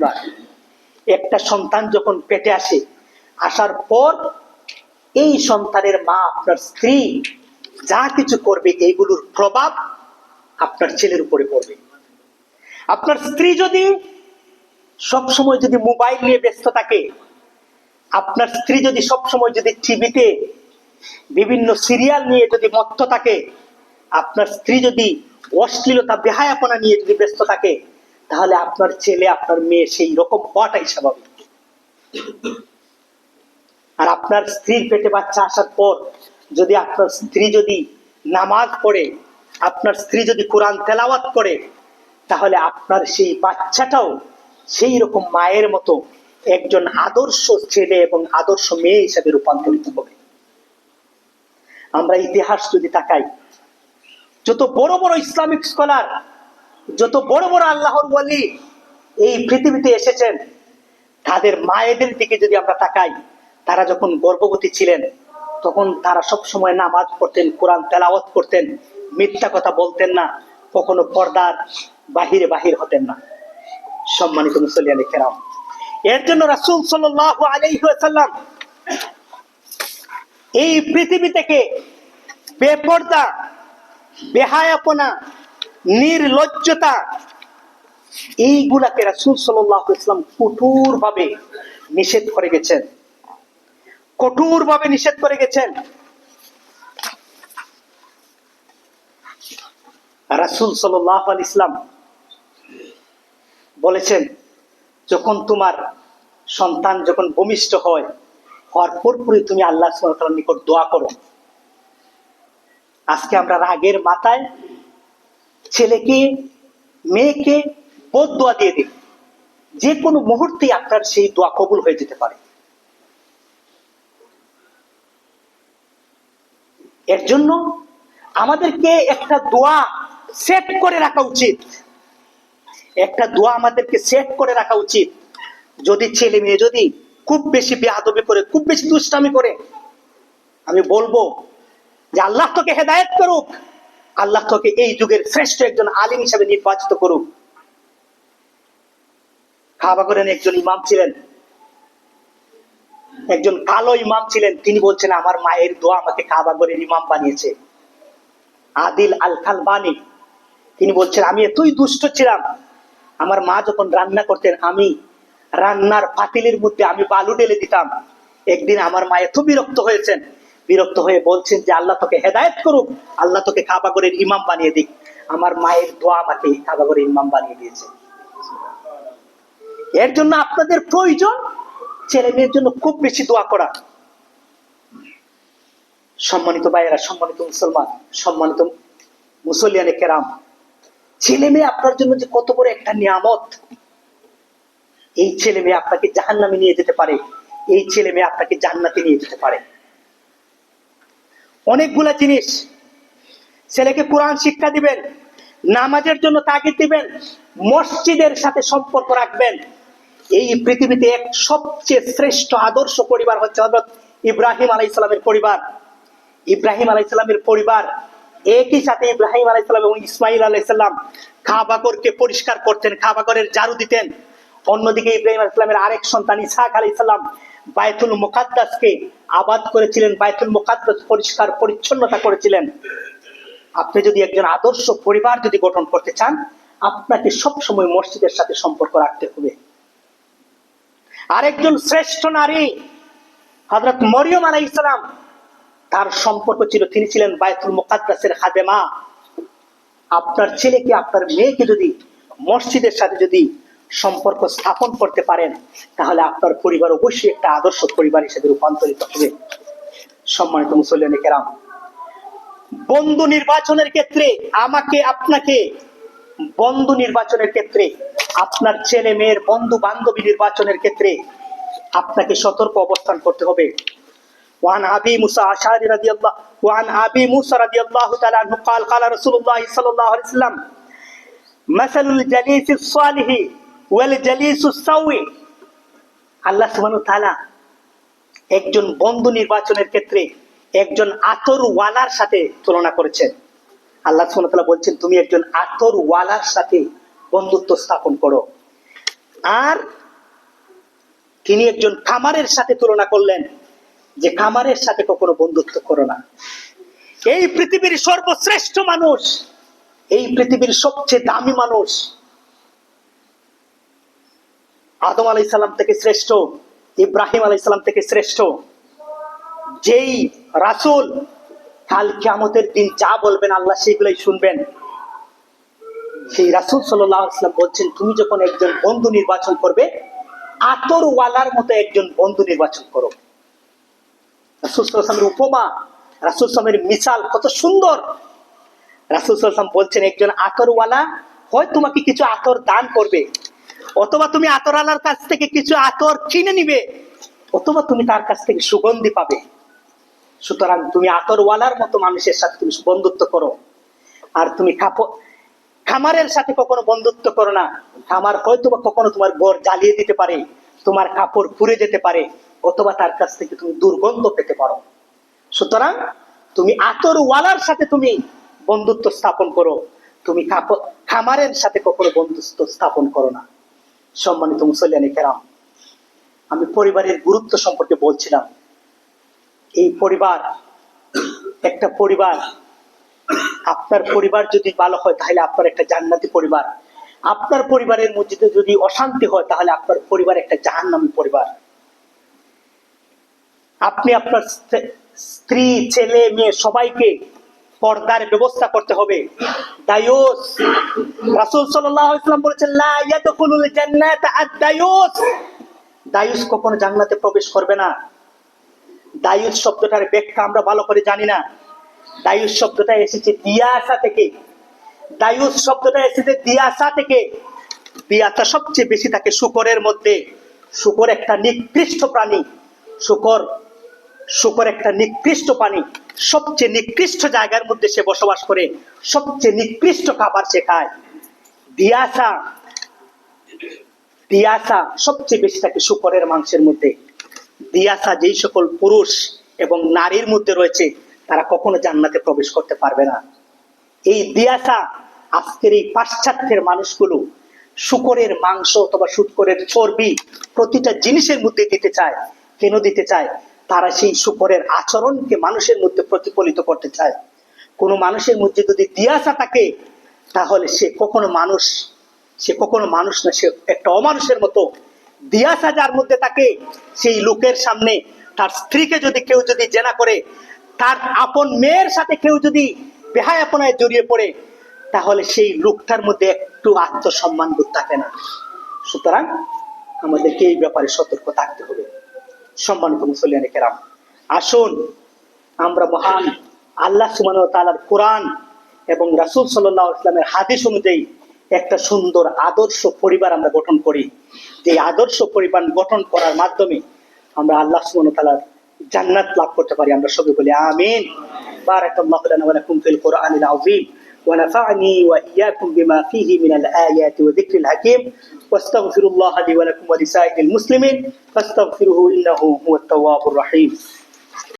পরিবার। একটা সন্তান যখন পেটে আসে, আসার পর এই সন্তানের মা আপনার স্ত্রী যা কিছু করবে, এইগুলোর প্রভাব আপনার ছেলের উপরে পড়বে। আপনার স্ত্রী যদি সব সময় যদি মোবাইল নিয়ে ব্যস্ত থাকে, আপনার স্ত্রী যদি সব সময় যদি টিভিতে বিভিন্ন সিরিয়াল নিয়ে যদি মত্ত থাকে, আপনার স্ত্রী যদি অশ্লীলতা, বেহায়াপনা নিয়ে যদি ব্যস্ত থাকে তাহলে আপনার ছেলে, আপনার মেয়ে সেই রকম হওয়াটাই স্বাভাবিক। আর আপনার স্ত্রীর পেটে বাচ্চা আসার পর যদি আপনার স্ত্রী যদি নামাজ পড়ে, আপনার স্ত্রী যদি কোরআন তেলাওয়াত করে, তাহলে আপনার সেই বাচ্চাটাও সেই রকম মায়ের মতো একজন আদর্শ ছেলে এবং আদর্শ মেয়ে হিসেবে রূপান্তরিত হবে। আমরা ইতিহাস যদি তাকাই, যত বড় বড় ইসলামিক স্কলার যত বড় বড় আল্লাহর ওয়ালি এই পৃথিবীতে এসেছেন, তাদের মায়েদের দিকে যদি আমরা তাকাই, তারা যখন গর্ভবতী ছিলেন, তখন তারা সব সময় নামাজ পড়তেন, কোরআন তেলাওয়াত করতেন, মিথ্যা কথা বলতেন না, কখনো পর্দার বাহিরে বাহির হতেন না। সম্মানিত মুসলিয়ানি কেরাম, এর জন্য রাসূল ওয়াসাল্লাম এই পৃথিবী থেকে বেপর্দা, বেহায়াপনা নির্লজ্জতা। এইগুলাকে রাসূল সাল্লাল্লাহু আলাইহি ওয়াসাল্লাম কঠোর ভাবে নিষেধ করে গেছেন। কঠোর ভাবে নিষেধ করে গেছেন। রাসূল সাল্লাল্লাহু আলাইহি ইসলাম বলেছেন, যখন তোমার সন্তান যখন ভূমিষ্ঠ হয়, হওয়ার পরপরই তুমি আল্লাহ নিকট দোয়া করো। আজকে আমরা রাগের মাথায় ছেলেকে, মেয়েকে বোধ দোয়া দিয়ে দিই যে কোনো মুহূর্তে আপনার সেই দোয়া কবুল হয়ে যেতে পারে। এর জন্য আমাদেরকে একটা দোয়া সেট করে রাখা উচিত। একটা দোয়া আমাদেরকে সেট করে রাখা উচিত। যদি ছেলে মেয়ে যদি খুব বেশি বেহাদবি করে, খুব বেশি দুষ্টামি করে, আমি বলব যে আল্লাহ তোকে হেদায়ত করুক। আল্লাহ তোকে এই যুগের শ্রেষ্ঠ একজন আলিম হিসেবে নির্বাচিত করুক। খাবাগরেন একজন ইমাম ছিলেন। একজন কালো ইমাম ছিলেন। তিনি বলছেন, আমার মায়ের দোয়া আমাকে কাবাগরের ইমাম বানিয়েছে। আদিল আল খালবানি তিনি বলছেন, আমি এতই দুষ্ট ছিলাম। আমার মা যখন রান্না করতেন, আমি রান্নার পাতিলের মধ্যে আমি বালু ঢেলে দিতাম। একদিন আমার মা এত বিরক্ত হয়েছেন বিরক্ত হয়ে বলছেন যে আল্লাহ তোকে হেদায়ত করুক, আল্লাহ তোকে কাবাগরের ইমাম বানিয়ে দিক। আমার মায়ের দোয়া আমাকে কাবাগরের ইমাম বানিয়ে দিয়েছে। এর জন্য আপনাদের প্রয়োজন ছেলে মেয়ের জন্য খুব বেশি দোয়া করা। সম্মানিত ভাইয়েরা, সম্মানিত মুসলমান, সম্মানিত মুসলিয়ানে কেরাম, ছেলে মেয়ে আপনার জন্য যে কত বড় একটা নিয়ামত। এই ছেলে মেয়ে আপনাকে জাহান নামে নিয়ে যেতে পারে, এই ছেলে মেয়ে আপনাকে জান্নাতে নিয়ে যেতে পারে। অনেকগুলা জিনিস। ছেলেকে কোরআন শিক্ষা দিবেন, নামাজের জন্য তাগিদ দিবেন, মসজিদের সাথে সম্পর্ক রাখবেন। এই পৃথিবীতে এক সবচেয়ে শ্রেষ্ঠ আদর্শ পরিবার হচ্ছে হজরত ইব্রাহিম আলাই ইসলামের পরিবার। ইব্রাহিম আলাই ইসলামের পরিবার একই সাথে ইব্রাহিম আলাই ইসলাম এবং ইসমাইল আলাই ইসলাম খাবাগরকে পরিষ্কার করতেন খাবাগরের জারু দিতেন। অন্যদিকে ইব্রাহিম আলাই ইসলামের আরেক সন্তান ইসাহাক আলাই ইসলাম বায়তুল মুকাদ্দাসকে আবাদ করেছিলেন বায়তুল মুকাদ্দাস পরিষ্কার, পরিচ্ছন্নতা করেছিলেন। আপনি যদি একজন আদর্শ পরিবার যদি গঠন করতে চান, আপনাকে সব সময় মসজিদের সাথে সম্পর্ক রাখতে হবে। আরেকজন শ্রেষ্ঠ নারী হজরত মরিয়ম আলাই ইসলাম তার সম্পর্ক ছিল, তিনি ছিলেন বায়তুল মুকাদ্দাসের খাদেমা। আপনার ছেলেকে, আপনার মেয়েকে যদি মসজিদের সাথে যদি সম্পর্ক স্থাপন করতে পারেন তাহলে আপনার পরিবার অবশ্যই একটা আদর্শ পরিবার হিসেবে রূপান্তরিত হবে সম্মানিত মুসলিয়ান কেরাম বন্ধু নির্বাচনের ক্ষেত্রে আমাকে আপনাকে বন্ধু নির্বাচনের ক্ষেত্রে আপনার ছেলে মেয়ের বন্ধু বান্ধবী নির্বাচনের ক্ষেত্রে আপনাকে সতর্ক অবস্থান করতে হবে وعن ابي موسى اشعري رضي الله وعن ابي موسى رضي الله تعالى عنه قال قال رسول الله صلى الله عليه وسلم مثل الجليس الصالح ওয়াল জালিসুসাউই আল্লাহ সুবহানাহু তাআলা একজন বন্ধু নির্বাচনের ক্ষেত্রে একজন আতর ওয়ালার সাথে তুলনা করেছেন। আল্লাহ সুবহানাহু বলছেন, তুমি একজন আতর ওয়ালার সাথে বন্ধুত্ব স্থাপন করো। আর তিনি একজন খামারের সাথে তুলনা করলেন, যে খামারের সাথে কখনো বন্ধুত্ব করো না। এই পৃথিবীর সর্বশ্রেষ্ঠ মানুষ, এই পৃথিবীর সবচেয়ে দামি মানুষ আদম আলাই সালাম থেকে শ্রেষ্ঠ, ইব্রাহিম আলাই সালাম থেকে শ্রেষ্ঠ। যেই রাসূল, কাল কিয়ামতের দিন যা বলবেন, আল্লাহ সেগুলোই শুনবেন। সেই রাসূল সাল্লাম বলছেন, তুমি যখন একজন বন্ধু নির্বাচন করবে আতর ওয়ালার মতো একজন বন্ধু নির্বাচন করো। রাসূল সাল্লামের উপমা, রাসূল সাল্লামের মিসাল কত সুন্দর। রাসূল সাল্লাম বলছেন, একজন আতরওয়ালা হয় তোমাকে কিছু আতর দান করবে অথবা তুমি আতরওয়ালার কাছ থেকে কিছু আতর কিনে নিবে, অথবা তুমি তার কাছ থেকে সুগন্ধি পাবে। সুতরাং তুমি আতরওয়ালার মতো মানুষের সাথে তুমি বন্ধুত্ব করো। আর তুমি খামারের সাথে কখনো বন্ধুত্ব করো না। খামার হয়তো বা কখনো তোমার ঘর জ্বালিয়ে দিতে পারে, তোমার কাপড় পুড়ে যেতে পারে, অথবা তার কাছ থেকে তুমি দুর্গন্ধ পেতে পারো। সুতরাং তুমি আতরওয়ালার সাথে তুমি বন্ধুত্ব স্থাপন করো। তুমি খামারের সাথে কখনো বন্ধুত্ব স্থাপন করো না। সম্মানিত মুসল্লিয়ানি কেরাম, আমি পরিবারের গুরুত্ব সম্পর্কে বলছিলাম। এই পরিবার, একটা পরিবার, আপনার পরিবার যদি ভালো হয়, তাহলে আপনার একটা জান্নাতি পরিবার। আপনার পরিবারের মধ্যে যদি অশান্তি হয়, তাহলে আপনার পরিবার একটা জাহান্নামী পরিবার। আপনি আপনার স্ত্রী- স্ত্রী, ছেলে, মেয়ে, সবাইকে পর্দার ব্যবস্থা করতে হবে। দায়ুস। রাসূল সাল্লাল্লাহু আলাইহি বলেছেন, লা ইয়াদখুলুল আদ-দায়ুস। দায়ুস কখনো জান্নাতে প্রবেশ করবে না। দায়ুস শব্দটার ব্যাখ্যা আমরা ভালো করে জানি না। দায়ুস শব্দটা এসেছে দিয়াসা থেকে। দায়ুস শব্দটা এসেছে দিয়াসা থেকে। দিয়াসা সবচেয়ে বেশি থাকে শুকরের মধ্যে। শুকর একটা নিকৃষ্ট প্রাণী। শুকর শুকর একটা নিকৃষ্ট প্রাণী সবচেয়ে নিকৃষ্ট জায়গার মধ্যে সে বসবাস করে, সবচেয়ে নিকৃষ্ট খাবার সে খায়। দিয়াসা দিয়াসা সবচেয়ে বেশি থাকে শুকরের মাংসের মধ্যে। দিয়াসা যেই সকল পুরুষ এবং নারীর মধ্যে রয়েছে, তারা কখনো জান্নাতে প্রবেশ করতে পারবে না। এই দিয়াসা আজকের এই পাশ্চাত্যের মানুষগুলো শুকরের মাংস অথবা শুকরের চর্বি প্রতিটা জিনিসের মধ্যে দিতে চায়। কেন দিতে চায়? তারা সেই শুকরের আচরণকে মানুষের মধ্যে প্রতিফলিত করতে চায়। কোনো মানুষের মধ্যে যদি দিয়াসা থাকে, তাহলে সে কখনো মানুষ, সে কখনো মানুষ না, সে একটা অমানুষের মতো দিয়াসা যার মধ্যে থাকে, সেই লোকের সামনে তার স্ত্রীকে যদি কেউ যদি জেনা করে, তার আপন মেয়ের সাথে কেউ যদি বেহায়াপনায় জড়িয়ে পড়ে, তাহলে সেই লোকটার মধ্যে একটু আত্মসম্মান বোধ থাকে না। সুতরাং আমাদেরকে এই ব্যাপারে সতর্ক থাকতে হবে। সম্মানিত মুসলিয়ান কেরাম আসুন আমরা মহান আল্লাহ সুমান তালার কোরআন এবং রাসুল সাল্লাহ ইসলামের হাদিস অনুযায়ী একটা সুন্দর আদর্শ পরিবার আমরা গঠন করি যে আদর্শ পরিবার গঠন করার মাধ্যমে আমরা আল্লাহ সুমান তালার জান্নাত লাভ করতে পারি আমরা সবাই বলি আমিন বারাকাল্লাহু লানা ওয়া লাকুম ফিল কোরআনিল আযীম ونفعني وإياكم بما فيه من الآيات وذكر الحكيم واستغفر الله لي ولكم ولسائر المسلمين فاستغفروه إنه هو التواب الرحيم.